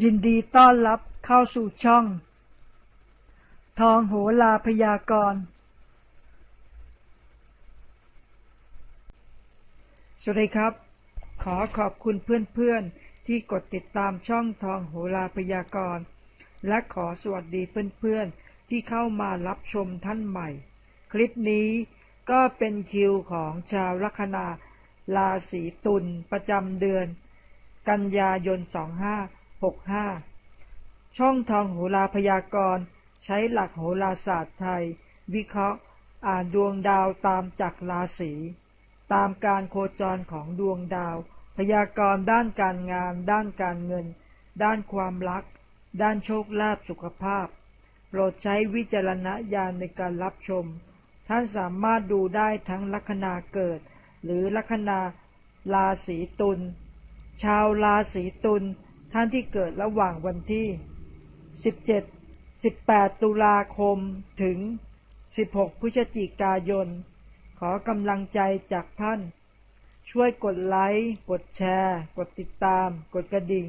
ยินดีต้อนรับเข้าสู่ช่อง ทองโหลาพยากรณ์สวัสดีครับ ขอขอบคุณเพื่อนๆ ที่กดติดตามช่องทองโหลาพยากรณ์ และขอสวัสดีเพื่อนๆ ที่เข้ามารับชมท่านใหม่ คลิปนี้ก็เป็นคิวของชาวลัคนาราศีตุลประจำเดือน กันยายน 65 ช่องทองโหราพยากรณ์ ใช้หลักโหราศาสตร์ไทย วิเคราะห์ อ่านดวงดาวตามจักรราศีตามการโคจรของดวงดาว พยากรณ์ด้านการงาน ด้านการเงิน ด้านความรัก ด้านโชคลาภสุขภาพ โปรดใช้วิจารณญาณในการรับชม ท่านสามารถดูได้ทั้งลัคนาเกิด หรือลัคนาราศีตุลชาวราศีตุล ท่านที่เกิดระหว่างวันที่ 17 18 ตุลาคมถึง 16 พฤศจิกายน ขอกำลังใจจากท่าน ช่วยกดไลค์ กดแชร์ กดติดตาม กดกระดิ่ง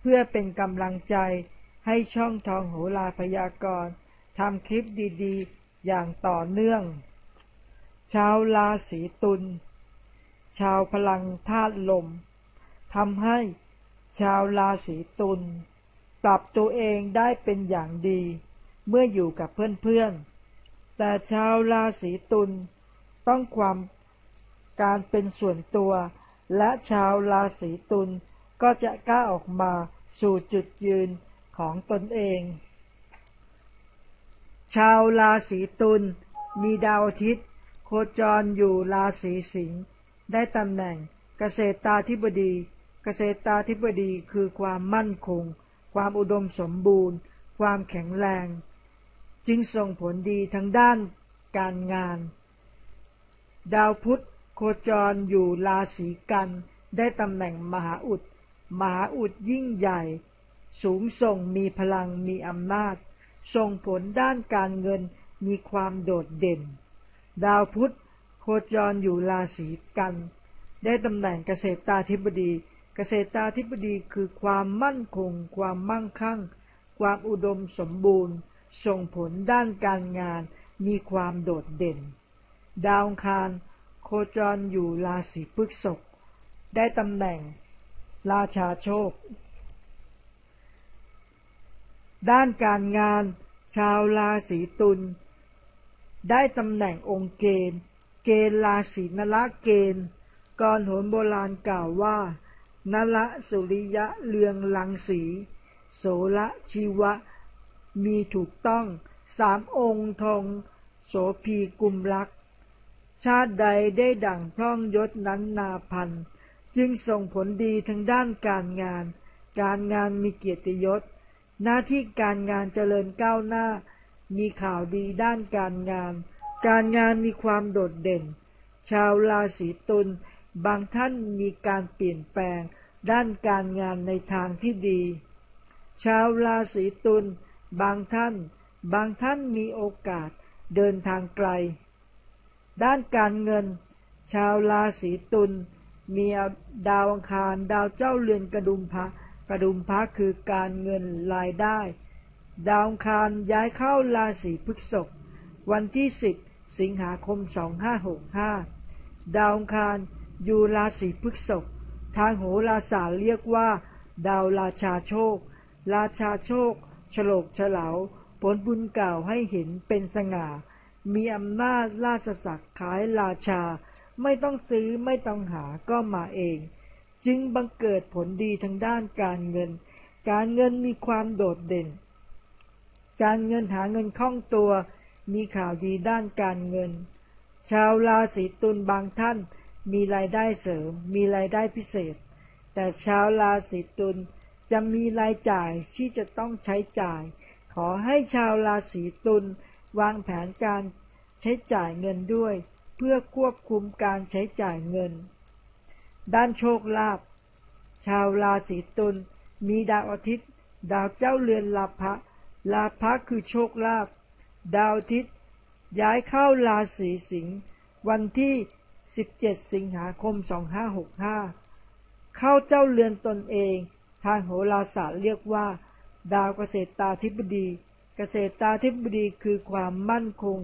เพื่อเป็นกำลังใจให้ช่องทองโหราพยากรณ์ทำคลิปดีๆ อย่างต่อเนื่อง ชาวราศีตุล ชาวพลังธาตุลมทำให้ ชาวราศีตุลปรับตัวเองได้เป็นอย่างดี เมื่ออยู่กับเพื่อนๆ แต่ชาวราศีตุลต้องความการเป็นส่วนตัว และชาวราศีตุลก็จะกล้าออกมาสู่จุดยืนของตนเอง ชาวราศีตุลมีดาวอาทิตย์ โคจรอยู่ราศีสิงห์ได้ตำแหน่งเกษตราธิบดี เกษตราธิบดีคือความมั่นคง ความอุดมสมบูรณ์ ความแข็งแรง จึงส่งผลดีทั้งด้านการงาน ดาวพุธโคจรอยู่ราศีกัน ได้ตำแหน่งมหาอุด มหาอุดยิ่งใหญ่ สูงส่งมีพลังมีอำนาจ ส่งผลด้านการเงินมีความโดดเด่น ดาวพุธโคจรอยู่ราศีกัน ได้ตำแหน่งเกษตราธิบดี เกษตราธิบดีคือความมั่นคง ความมั่งคั่ง ความอุดมสมบูรณ์ ส่งผลด้านการงาน มีความโดดเด่น ดาวคาร โคจรอยู่ราศีพฤษภได้ตำแหน่ง ราชาโชค ด้านการงาน ชาวราศีตุลได้ตำแหน่งองค์เกณฑ์ เกณฑ์ราศีนละเกณฑ์ก่อนโหนโบราณกล่าวว่า นละสุริยะเรืองลังสี โสละชีวะ มีถูกต้องสามองค์ทองโสพีกุมรัก ชาติใดได้ดั่งพร่องยศนั้นนาพัน จึงส่งผลดีทั้งด้านการงาน การงานมีเกียรติยศ หน้าที่การงานเจริญก้าวหน้า มีข่าวดีด้านการงาน การงานมีความโดดเด่น ชาวราศีตุล บางท่านมีการเปลี่ยนแปลงด้านการงานในทางที่ดี ชาวราศีตุลบางท่าน บางท่านมีโอกาสเดินทางไกล ด้านการเงิน ชาวราศีตุลมีดาวอังคารดาวเจ้าเรือนกระดุมพระกระดุมพระคือการเงินรายได้ ดาวอังคารย้ายเข้าราศีพฤษภวันที่ 10 สิงหาคม 2565 ดาวอังคาร อยู่ราศีพฤษภทางโหราศาสตร์เรียกว่า ดาวราชาโชค ราชาโชคฉลกฉลาผลบุญเก่าให้เห็นเป็นสง่า มีอำนาจราชศักดิ์ขายราชา ไม่ต้องซื้อไม่ต้องหาก็มาเอง จึงบังเกิดผลดีทางด้านการเงิน การเงินมีความโดดเด่น การเงินหาเงินคล่องตัว มีข่าวดีด้านการเงิน ชาวราศีตุลบางท่าน มีรายได้เสริม มีรายได้พิเศษ แต่ชาวราศีตุลจะมีรายจ่ายที่จะต้องใช้จ่าย ขอให้ชาวราศีตุลวางแผนการใช้จ่ายเงินด้วย เพื่อควบคุมการใช้จ่ายเงิน ด้านโชคลาภชาวราศีตุลมีดาวอาทิตย์ ดาวเจ้าเรือนลาภะลาภะคือโชคลาภดาวอาทิตย์ ย้ายเข้าราศีสิงห์วันที่ 17 สิงหาคม 2565 เข้าเจ้าเรือนตนเอง ทางโหราศาสตร์เรียกว่า ดาวเกษตราธิบดี เกษตราธิบดีคือความมั่นคง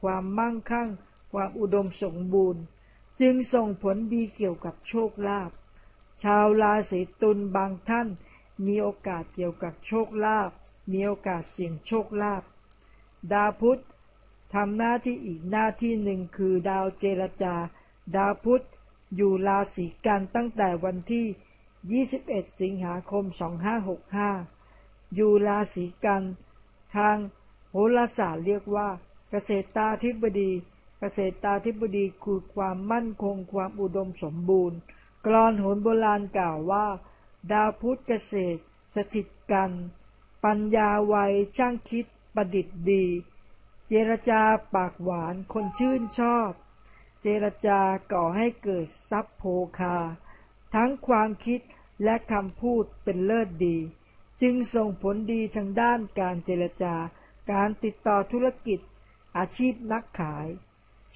ความมั่งคั่ง ความอุดมสมบูรณ์ จึงส่งผลดีเกี่ยวกับโชคลาภ ชาวราศีตุลบางท่านมีโอกาสเกี่ยวกับโชคลาภ มีโอกาสเสี่ยงโชคลาภ ดาวพุธทำหน้าที่อีกหน้าที่หนึ่งคือดาวเจรจา ดาวพุธอยู่ราศีกันตั้งแต่วันที่ 21 สิงหาคม 2565 อยู่ราศีกันทางโหราศาสตร์เรียกว่า เกษตราธิบดี เกษตราธิบดีคือความมั่นคงความอุดมสมบูรณ์ กรอนโหนโบราณกล่าวว่า ดาวพุธเกษตร สถิตกัน ปัญญาไวช่างคิดประดิษฐ์ดี เจรจาปากหวานคนชื่นชอบ เจรจาก่อให้เกิดทรัพย์โภคา ทั้งความคิดและคำพูดเป็นเลิศดี จึงส่งผลดีทางด้านการเจรจา การติดต่อธุรกิจ อาชีพนักขาย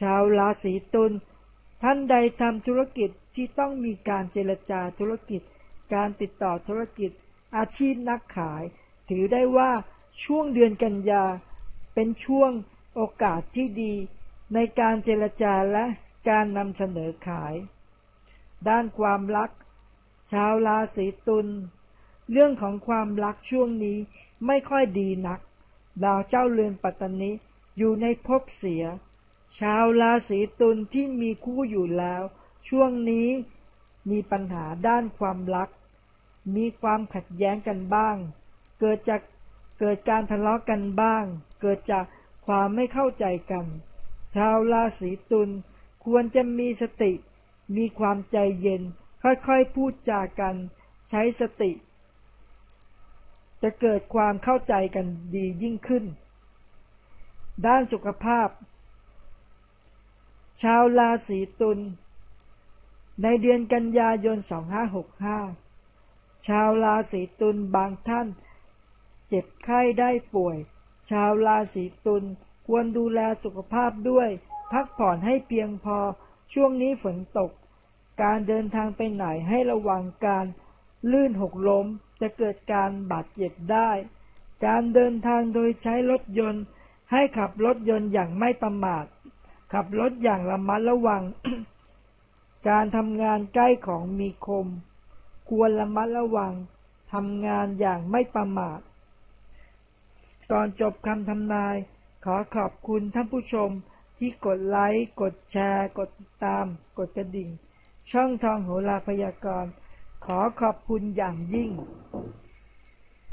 ชาวราศีตุลท่านใดทำธุรกิจที่ต้องมีการเจรจาธุรกิจ การติดต่อธุรกิจ อาชีพนักขาย ถือได้ว่าช่วงเดือนกันยา เป็นช่วงโอกาสที่ดี ในการเจรจาและการนำเสนอขาย ด้านความรัก ชาวราศีตุลเรื่องของความรักช่วงนี้ไม่ค่อยดีนัก ดาวเจ้าเรือนปัตตานีอยู่ในภพเสีย ชาวราศีตุลที่มีคู่อยู่แล้ว ช่วงนี้มีปัญหาด้านความรัก มีความขัดแย้งกันบ้าง เกิดจากเกิดการทะเลาะกันบ้าง เกิดจากความไม่เข้าใจกัน ชาวราศีตุลควรจะมีสติ มีความใจเย็น ค่อยๆพูดจากัน ใช้สติ จะเกิดความเข้าใจกันดียิ่งขึ้น ด้านสุขภาพ ชาวราศีตุลในเดือนกันยายน 2565 ชาวราศีตุลบางท่าน เจ็บไข้ได้ป่วย ชาวราศีตุล ควรดูแลสุขภาพด้วย พักผ่อนให้เพียงพอ ช่วงนี้ฝนตก การเดินทางไปไหนให้ระวังการลื่นหกล้มจะเกิดการบาดเจ็บได้ การเดินทางโดยใช้รถยนต์ ให้ขับรถยนต์อย่างไม่ประมาท ขับรถอย่างระมัดระวัง การทำงานใกล้ของมีคม ควรระมัดระวังทำงานอย่างไม่ประมาทก่อนจบคำทำนาย ขอขอบคุณท่านผู้ชมที่กดไลค์ กดแชร์ กดตาม กดกระดิ่ง ช่องทองโหราพยากรณ์ ขอขอบคุณอย่างยิ่ง